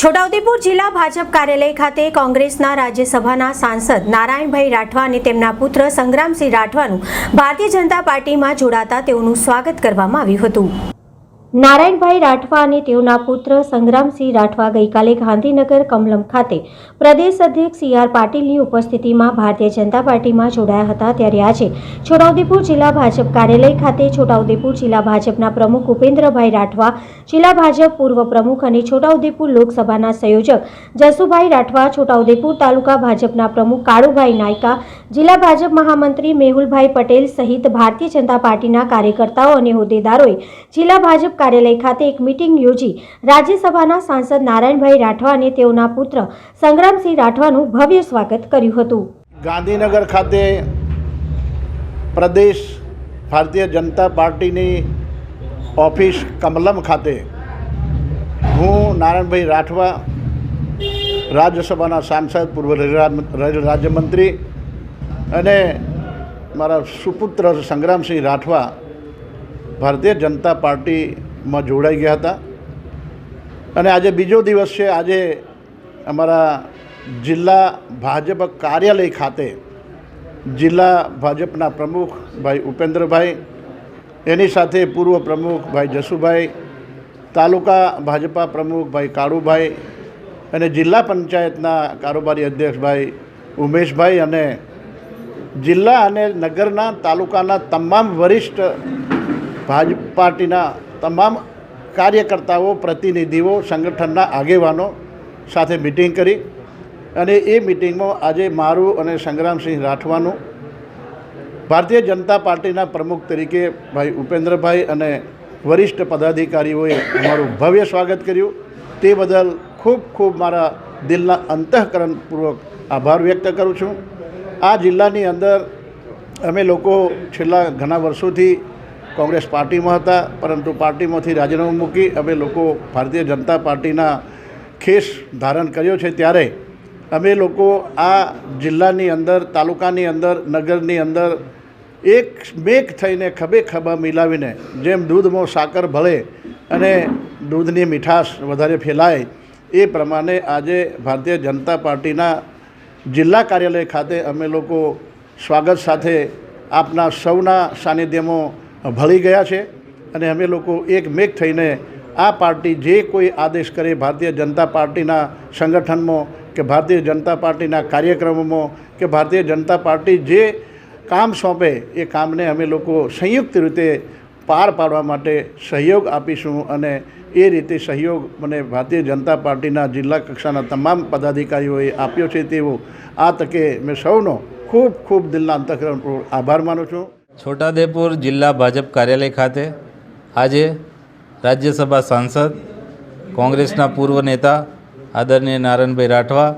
છોટાઉદેપુર જિલ્લા ભાજપ કાર્યાલય ખાતે કોંગ્રેસના રાજ્યસભાના સાંસદ નારાયણભાઈ રાઠવા અને તેમના પુત્ર સંગ્રામસિંહ રાઠવાનું ભારતીય જનતા પાર્ટીમાં જોડાતા તેઓનું સ્વાગત કરવામાં આવ્યું હતું. નારાયણભાઈ રાઠવા અને તેઓના પુત્ર સંગ્રામસિંહ રાઠવા ગઈકાલે ગાંધીનગર કમલમ ખાતે પ્રદેશ અધ્યક્ષ સી આર પાટીલની ઉપસ્થિતિમાં ભારતીય જનતા પાર્ટીમાં જોડાયા હતા. ત્યારે આજે છોટાઉદેપુર જિલ્લા ભાજપ કાર્યાલય ખાતે છોટાઉદેપુર જિલ્લા ભાજપના પ્રમુખ ઉપેન્દ્રભાઈ રાઠવા, જિલ્લા ભાજપ પૂર્વ પ્રમુખ અને છોટાઉદેપુર લોકસભાના સંયોજક જસુભાઈ રાઠવા, છોટાઉદેપુર તાલુકા ભાજપના પ્રમુખ કાળુભાઈ નાયકા, જિલ્લા ભાજપ મહામંત્રી મેહુલભાઈ પટેલ સહિત ભારતીય જનતા પાર્ટીના કાર્યકર્તાઓ અને હોદ્દેદારોએ જિલ્લા ભાજપ કાર્યાલય ખાતે એક મિટિંગ યોજી રાજ્યસભાના સાંસદ નારાયણભાઈ રાઠવા અને તેઓના પુત્ર સંગ્રામસિંહ રાઠવાનું ભવ્ય સ્વાગત કર્યું હતું. ગાંધીનગર ખાતે પ્રદેશ ભારતીય જનતા પાર્ટીની ઓફિસ કમલમ ખાતે હું નારાયણભાઈ રાઠવા, રાજ્યસભાના સાંસદ, પૂર્વ રાજ્યમંત્રી અને મારા સુપુત્ર સંગ્રામસિંહ રાઠવા ભારતીય જનતા પાર્ટીમાં જોડાઈ ગયા હતા. અને આજે બીજો દિવસ છે, આજે અમારા જિલ્લા ભાજપ કાર્યાલય ખાતે જિલ્લા ભાજપના પ્રમુખ ભાઈ ઉપેન્દ્રભાઈ, એની સાથે પૂર્વ પ્રમુખ ભાઈ જસુભાઈ, તાલુકા ભાજપા પ્રમુખ ભાઈ કાળુભાઈ અને જિલ્લા પંચાયતના કારોબારી અધ્યક્ષ ભાઈ ઉમેશભાઈ અને જિલ્લા અને નગરના તાલુકાના તમામ વરિષ્ઠ ભાજપ પાર્ટીના તમામ કાર્યકર્તાઓ, પ્રતિનિધિઓ, સંગઠનના આગેવાનો સાથે મિટિંગ કરી અને એ મિટિંગમાં આજે મારું અને સંગ્રામસિંહ રાઠવાનું, ભારતીય જનતા પાર્ટીના પ્રમુખ તરીકે ભાઈ ઉપેન્દ્રભાઈ અને વરિષ્ઠ પદાધિકારીઓએ અમારું ભવ્ય સ્વાગત કર્યું. તે બદલ ખૂબ ખૂબ મારા દિલના અંતઃકરણપૂર્વક આભાર વ્યક્ત કરું છું. આ જિલ્લાની અંદર અમે લોકો છેલ્લા ઘણા વર્ષોથી કોંગ્રેસ પાર્ટીમાં હતા, પરંતુ પાર્ટીમાંથી રાજીનામું મૂકી અમે લોકો ભારતીય જનતા પાર્ટીના ખેસ ધારણ કર્યો છે. ત્યારે અમે લોકો આ જિલ્લાની અંદર, તાલુકાની અંદર, નગરની અંદર એક મેક થઈને ખભે ખભા મિલાવીને જેમ દૂધમાં સાકર ભળે અને દૂધની મીઠાશ વધારે ફેલાય એ પ્રમાણે આજે ભારતીય જનતા પાર્ટીના જિલ્લા કાર્યાલય ખાતે અમે લોકો સ્વાગત સાથે આપના સૌના સાનિધ્યમાં ભળી ગયા છે અને અમે લોકો એક મેક થઈને આ પાર્ટી જે કોઈ આદેશ કરે ભારતીય જનતા પાર્ટીના સંગઠનમાં કે ભારતીય જનતા પાર્ટીના કાર્યક્રમોમાં કે ભારતીય જનતા પાર્ટી જે કામ સોંપે એ કામને અમે લોકો સંયુક્ત રીતે પાર પાડવા માટે સહયોગ આપીશું અને એ રીતે સહયોગ મને ભારતીય જનતા પાર્ટીના જિલ્લા કક્ષાના તમામ પદાધિકારીઓએ આપ્યો છે તેવો આ તકે મેં સૌનો ખૂબ ખૂબ દિલના અંતઃકરણપૂર્વક આભાર માનું છું. છોટાદેપુર જિલ્લા ભાજપ કાર્યાલય ખાતે આજે રાજ્યસભા સાંસદ, કોંગ્રેસના પૂર્વ નેતા આદરણીય નારાયણભાઈ રાઠવા,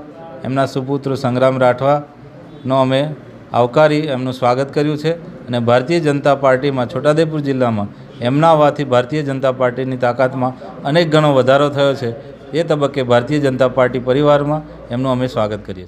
એમના સુપુત્ર સંગ્રામ રાઠવાનો અમે આવકારી એમનું સ્વાગત કર્યું છે અને ભારતીય જનતા પાર્ટીમાં છોટાદેપુર જિલ્લામાં એમના આવવાથી ભારતીય જનતા પાર્ટીની તાકાતમાં અનેક ગણો વધારો થયો છે. એ તબક્કે ભારતીય જનતા પાર્ટી પરિવારમાં એમનું અમે સ્વાગત કરીએ છીએ.